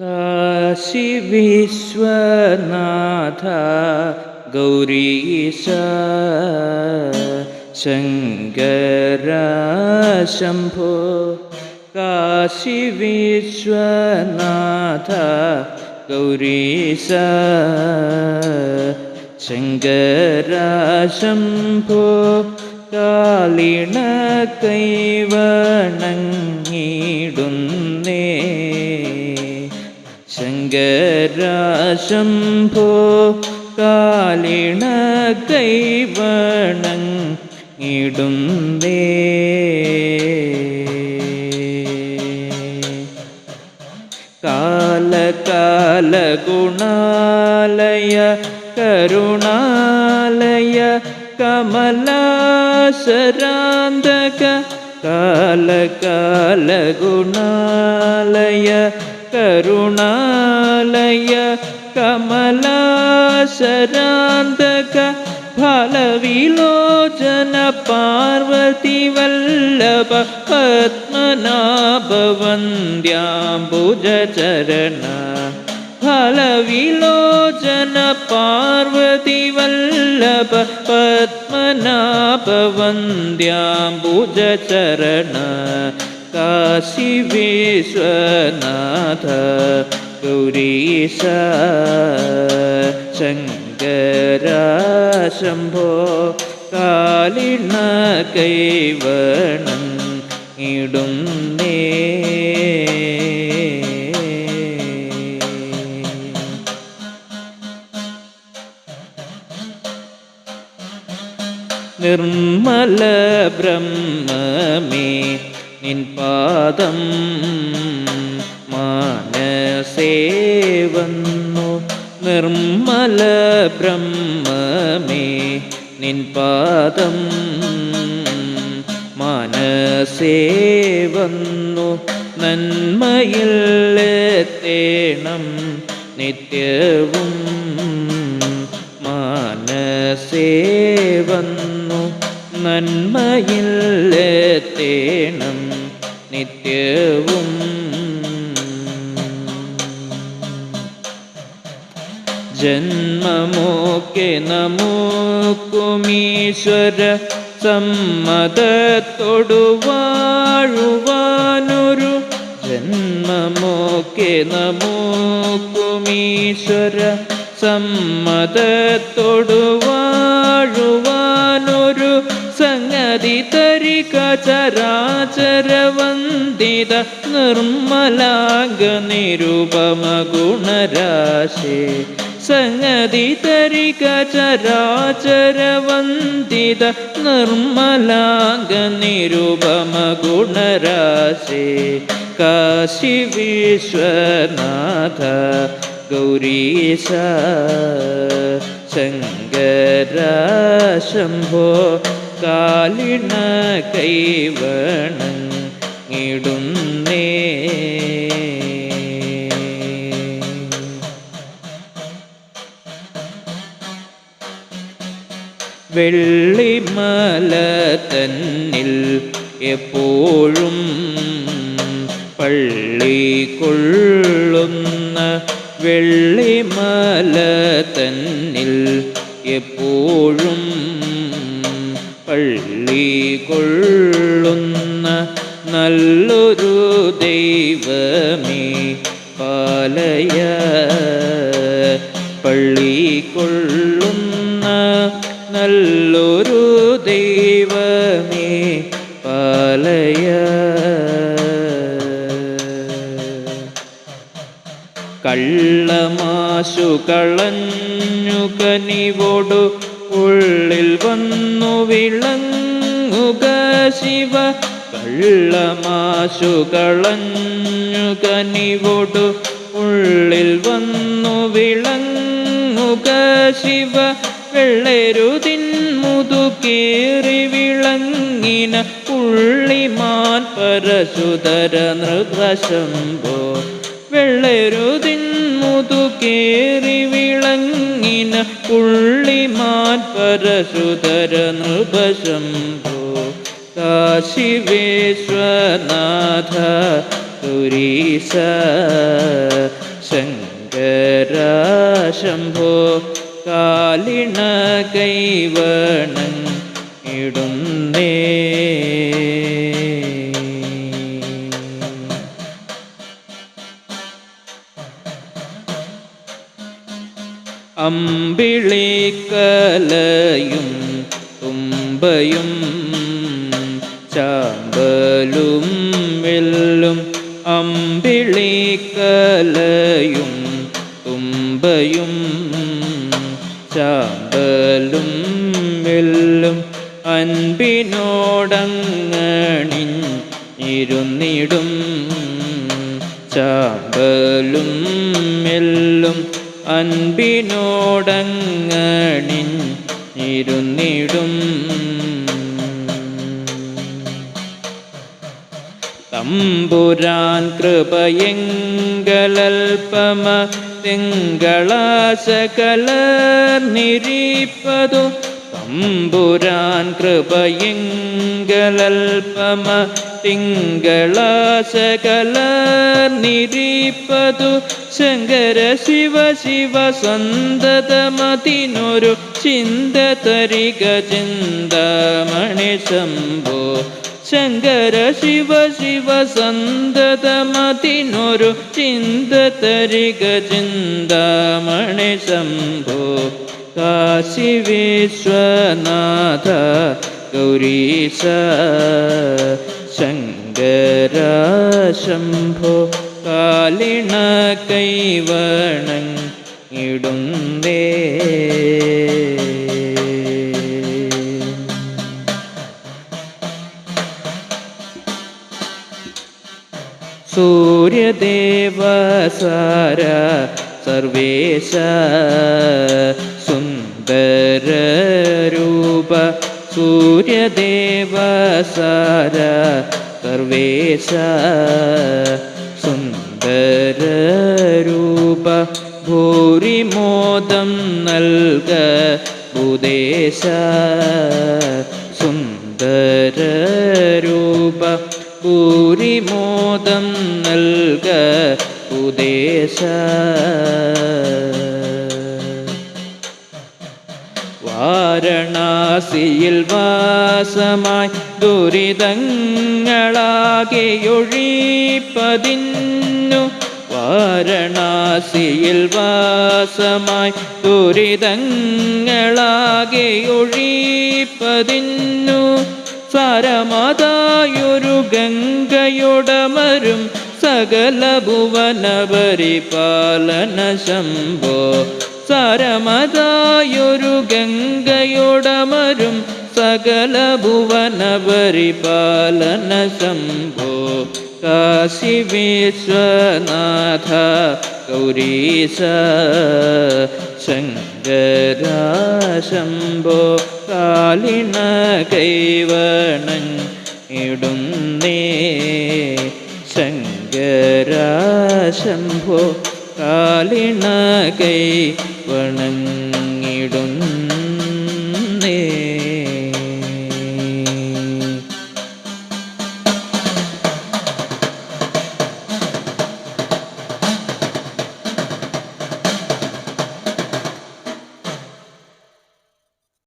കാശി വിശ്വനാഥ ഗൗരീശ ശങ്കര ശംഭോ കാശി വിശ്വനാഥ ഗൗരീശ ശങ്കര കാലിണ കൈവണങ്ങിടുന്നേ. ശങ്കരാശംഭോ കാലിണ കൈവണങ്ങിടുന്നേ. करुणालय कमला कालकालगुणालय करुणालय कमला फलविलोचन पार्वतीवल्लभ लोचन ഫലവിലോചന പാർവതി വല്ലഭ പത്മനാഭവന്ദ്യാംബുജചരണ കാശി വിശ്വനാഥ ഗൗരീശ ശങ്കര ശംഭോ കാലിണ കൈവണം ഇടുന്നേ നിർമ്മല ബ്രഹ്മമേ നിൻ പാദം മാനസേ നിർമ്മല ബ്രഹ്മമേ നിൻ പാദം മാനസേ നന്മയിൽ തേണം നിത്യവും മാനസേ നന്മയിൽ തേണം നിത്യവും. ജന്മമോക്കെ നമുക്കുമീശ്വര സമ്മതത്തോടു വാഴുവാനൊരു ജന്മമോക്കെ നമുക്കുമീശ്വര സമ്മതത്തോടു വാഴുവാനൊരു സംഗതി തരിക ചരാചര വന്ദിത നിർമ്മലാംഗ നിരുപമ ഗുണരാശി സംഗതി തരിക ചരാചര നിർമ്മലാംഗ നിരുപമ ഗുണരാശി കാശി വിശ്വനാഥ ഗൗരീശ. ശങ്കര ശംഭോ കാലിണ കൈവണങ്ങിടുന്നേ വെള്ളിമല തന്നിൽ എപ്പോഴും പള്ളി കൊള്ളുന്ന വെള്ളിമല തന്നിൽ എപ്പോഴും പള്ളി കൊള്ളുന്ന നല്ലൊരു ദൈവമേ പാലയ. പള്ളി കൊള്ളുന്ന നല്ലൊരു ദൈവമേ പാലയ. കള്ളമാശു കളഞ്ഞു കനിവോടു ഉള്ളിൽ വന്നു വിളങ്ങുക ശിവ കള്ളമാശു കളഞ്ഞു കനിവോടു ഉള്ളിൽ വന്നു വിളങ്ങുക ശിവ വെള്ളരുതിൻ മുതുകേറി വിളങ്ങിന പുള്ളിമാൻ പരശുധര നൃത്തശംഭോ വെള്ളരുതിൻ മുതുകേറി പുള്ളിമാൻ പരശുധര നൃപശംഭോ. കാശിവേശ്വനാഥ തുരീശ ശങ്കര ശംഭോ അമ്പിളിക്കലയും തുമ്പയും ചാമ്പലും വെല്ലും അമ്പിളിക്കലയും തുമ്പയും ചാമ്പലും വെല്ലും അൻപിനോടങ്ങണി ഇരുന്നിടും ചാമ്പലും മെല്ലും അൻപിനോടങ്ങണിഞ്ഞിരുന്നിടും തമ്പുരാൻ കൃപയെങ്കലൽപമ തിങ്കളാശകലർന്നിരിപ്പതു തമ്പുരാൻ കൃപയെങ്കലൽപമ തിങ്കളാശകലർന്നിരിപ്പതു ശങ്കര ശിവ ശിവ സന്തതമതിനൊരു ചിന്ത തരിക ചിന്താമണി ശംഭോ. ശങ്കര ശിവ ശിവ സന്തതമതിനൊരു ചിന്ത തരിക ചിന്താമണി ശംഭോ. കാശി വിശ്വനാഥ ഗൗരീശ ശങ്കര ശംഭോ. കാലിണ കൈവണൻ ഇടുന്നേ സൂര്യദേവ സാര സർവേശ സുന്ദര രൂപ സൂര്യദേവ സാര സർവേശ സുന്ദര രൂപ ഭൂരിമോദം നൽക ഭൂദേശ. സുന്ദര രൂപ ഭൂരിമോദം നൽക ഭൂദേശ. വാരണാസിയിൽ വാസമായി ദുരിതങ്ങളാകെയൊഴിപ്പതിന്നു. വാരണാസിയിൽ വാസമായി ദുരിതങ്ങളാകെയൊഴിപ്പതിന്നു. സാരമതായൊരു ഗംഗയുടമരും സകല ഭുവന പരിപാലന ശംഭോ സാരമതായൊരു ഗംഗയോടമരും സകല ഭുവന പരിപാലന ശംഭോ. കാശി വിശ്വനാഥ ഗൗരീശ ശങ്കര ശംഭോ കാലിണ കൈവണൻ ഇടുന്നേ ശങ്കര ശംഭോ കാലിണ വണങ്ങിടുന്നു